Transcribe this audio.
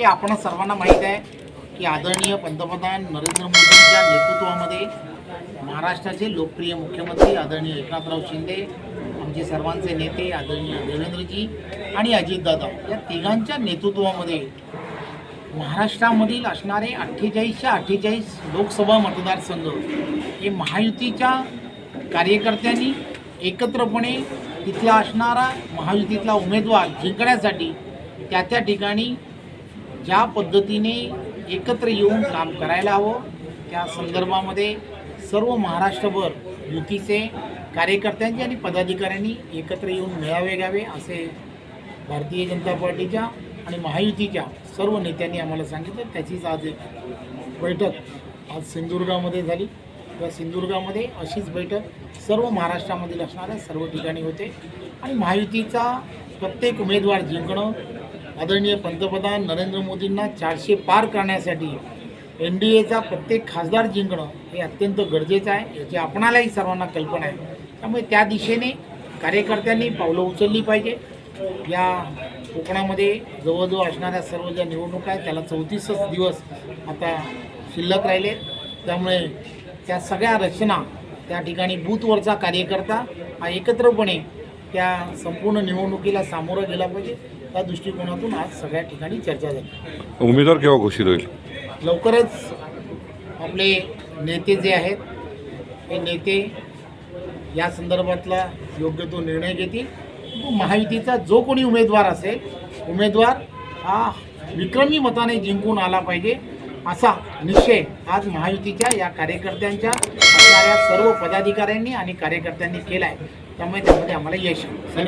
की आपण सर्वांना माहीत आहे की आदरणीय पंतप्रधान नरेंद्र मोदींच्या नेतृत्वामध्ये महाराष्ट्राचे लोकप्रिय मुख्यमंत्री आदरणीय एकनाथराव शिंदे आमचे सर्वांचे नेते आदरणीय देवेंद्रजी आणि अजितदादा या तिघांच्या नेतृत्वामध्ये महाराष्ट्रामधील असणारे अठ्ठेचाळीसच्या अठ्ठेचाळीस लोकसभा मतदारसंघ हे महायुतीच्या कार्यकर्त्यांनी एकत्रपणे तिथला असणारा महायुतीतला उमेदवार जिंकण्यासाठी त्या त्या ठिकाणी ज्या पद्धतीने एकत्र येऊन काम करायला हवं त्या संदर्भामध्ये सर्व महाराष्ट्रभर युतीचे कार्यकर्त्यांचे आणि पदाधिकाऱ्यांनी एकत्र येऊन मेळावे घ्यावे असे भारतीय जनता पार्टीच्या आणि महायुतीच्या सर्व नेत्यांनी आम्हाला सांगितलं. त्याचीच आज एक बैठक आज सिंधुदुर्गामध्ये झाली. किंवा सिंधुदुर्गामध्ये अशीच बैठक सर्व महाराष्ट्रामधील असणाऱ्या सर्व ठिकाणी होते. आणि महायुतीचा प्रत्येक उमेदवार जिंकणं आदरणीय पंतप्रधान नरेंद्र मोदींना चारशे पार करण्यासाठी एन डी एचा प्रत्येक खासदार जिंकणं हे अत्यंत गरजेचं आहे याची आपणालाही सर्वांना कल्पना आहे. त्यामुळे त्या दिशेने कार्यकर्त्यांनी पावलं उचलली पाहिजे. या कोकणामध्ये जवळजवळ असणाऱ्या सर्व ज्या निवडणुका आहेत त्याला चौतीसच दिवस आता शिल्लक राहिले. त्यामुळे त्या सगळ्या रचना त्या ठिकाणी बूथवरचा कार्यकर्ता हा एकत्रपणे त्या संपूर्ण निवडणुकीला सामोरं गेला पाहिजे. त्या दृष्टिकोनातून आज सगळ्या ठिकाणी चर्चा झाली. उमेदवार केव्हा घोषित होईल? लवकरच आपले नेते जे आहेत हे नेते या संदर्भातला योग्य तो निर्णय घेतील. महायुतीचा जो कोणी उमेदवार असेल उमेदवार हा विक्रमी मताने जिंकून आला पाहिजे असा निश्चय आज महायुतीच्या या कार्यकर्त्यांच्या असणाऱ्या सर्व पदाधिकाऱ्यांनी आणि कार्यकर्त्यांनी केला आहे त्यामुळे त्यामध्ये आम्हाला यश.